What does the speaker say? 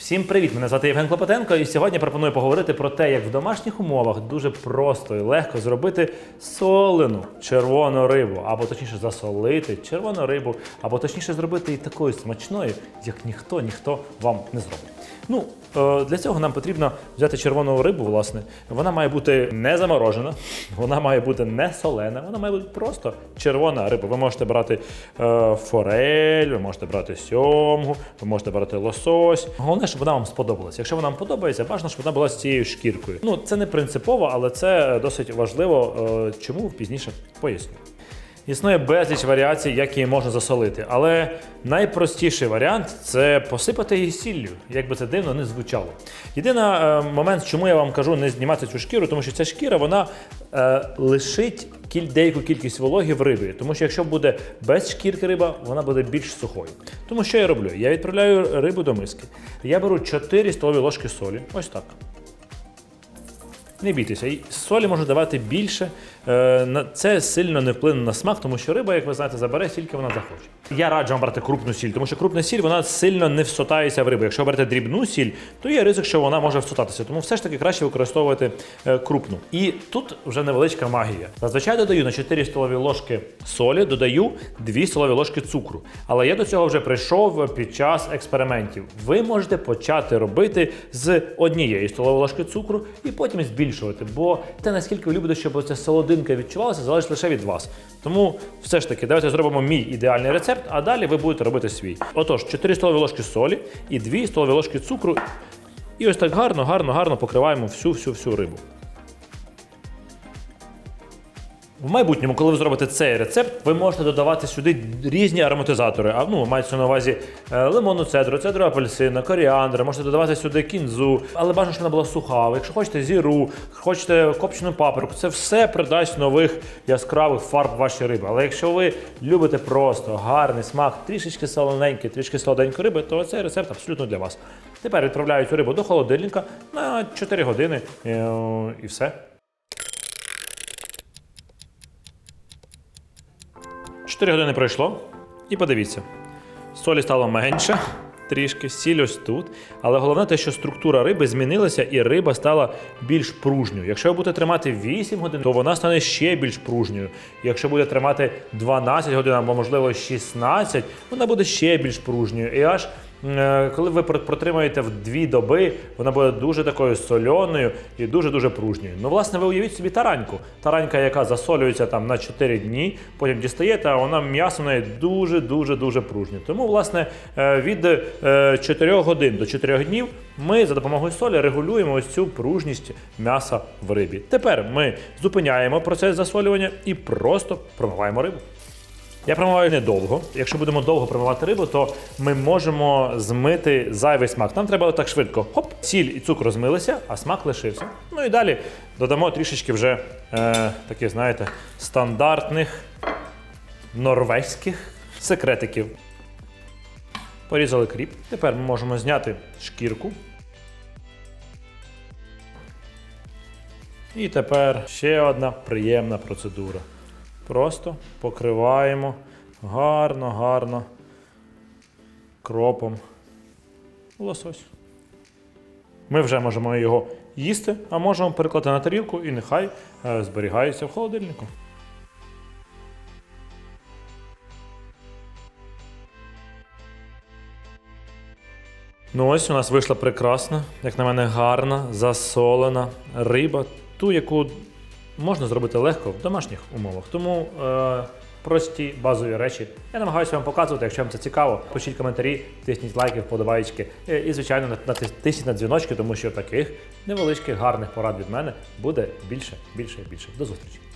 Всім привіт! Мене звати Євген Клопотенко, і сьогодні пропоную поговорити про те, як в домашніх умовах дуже просто і легко зробити солену червону рибу, або точніше засолити червону рибу, або точніше зробити її такою смачною, як ніхто ніхто вам не зробить. Ну, е, для цього нам потрібно взяти червону рибу, власне. Вона має бути не заморожена, вона має бути не солена, вона має бути просто червона риба. Ви можете брати е, форель, ви можете брати сьомгу, ви можете брати лосось. Головне, щоб вона вам сподобалася. Якщо вона вам подобається, бажано, щоб вона була з цією шкіркою. Ну, це не принципово, але це досить важливо. Е, чому пізніше поясню. Існує безліч варіацій, як її можна засолити, але найпростіший варіант це посипати її сіллю, як би це дивно не звучало. Єдиний е, момент, чому я вам кажу не знімати цю шкіру, тому що ця шкіра вона е, лишить деяку кількість вологи в рибі. Тому що якщо буде без шкірки риба, вона буде більш сухою. Тому що я роблю? Я відправляю рибу до миски. Я беру 4 столові ложки солі, ось так. Не бійтеся, і солі можна давати більше. Е, Це сильно не вплине на смак, тому що риба, як ви знаєте, забере скільки вона захоче. Я раджу вам брати крупну сіль, тому що крупна сіль вона сильно не всотається в рибу. Якщо берете дрібну сіль, то є ризик, що вона може всотатися. Тому все ж таки краще використовувати е, крупну. І тут вже невеличка магія. Зазвичай додаю на 4 столові ложки солі, додаю 2 столові ложки цукру. Але я до цього вже прийшов під час експериментів. Ви можете почати робити з однієї столової ложки цукру і потім збільшувати. Бо те, наскільки ви любите, щоб ця солодинка відчувалася, залежить лише від вас. Тому все ж таки, давайте зробимо мій ідеальний рецепт, а далі ви будете робити свій. Отож, 4 столові ложки солі і 2 столові ложки цукру. І ось так гарно, гарно, гарно покриваємо всю всю всю рибу. В майбутньому, коли ви зробите цей рецепт, ви можете додавати сюди різні ароматизатори. А ну, мається на увазі е, лимонну цедру, цедру апельсина, коріандр, можете додавати сюди кінзу, але бажано, щоб вона була суха. Якщо хочете зіру, хочете копчену паприку, це все придасть нових яскравих фарб вашій риби. Але якщо ви любите просто гарний смак, трішечки солоненький, трішки солоденької риби, то цей рецепт абсолютно для вас. Тепер відправляю цю рибу до холодильника на 4 години е, і все. 4 години пройшло, і подивіться, солі стало менше, трішки, сіль ось тут. Але головне те, що структура риби змінилася, і риба стала більш пружньою. Якщо ви будете тримати 8 годин, то вона стане ще більш пружньою. Якщо буде тримати 12 годин або, можливо, 16, вона буде ще більш пружньою. І аж коли ви пр- протримаєте в дві доби, вона буде дуже такою сольоною і дуже-дуже пружньою. Ну, власне, ви уявіть собі тараньку. Таранька, яка засолюється там на 4 дні, потім дістаєте, а вона м'ясо в неї дуже-дуже дуже пружнє. Тому, власне, е, від е, 4 годин до 4 днів ми за допомогою солі регулюємо ось цю пружність м'яса в рибі. Тепер ми зупиняємо процес засолювання і просто промиваємо рибу. Я промиваю недовго. Якщо будемо довго промивати рибу, то ми можемо змити зайвий смак. Нам треба так швидко. Хоп, сіль і цукор змилися, а смак лишився. Ну і далі додамо трішечки вже е, таких, знаєте, стандартних норвезьких секретиків. Порізали кріп. Тепер ми можемо зняти шкірку. І тепер ще одна приємна процедура. Просто покриваємо гарно, гарно кропом лосось. Ми вже можемо його їсти, а можемо перекладати на тарілку і нехай е, зберігається в холодильнику. Ну ось у нас вийшла прекрасна, як на мене, гарна, засолена риба, ту, яку можна зробити легко в домашніх умовах. Тому е, прості базові речі. Я намагаюся вам показувати, якщо вам це цікаво. Пишіть коментарі, тисніть лайки, вподобайки. Е, І, звичайно, натисніть тисніть на дзвіночки, тому що таких невеличких гарних порад від мене буде більше, більше і більше. До зустрічі!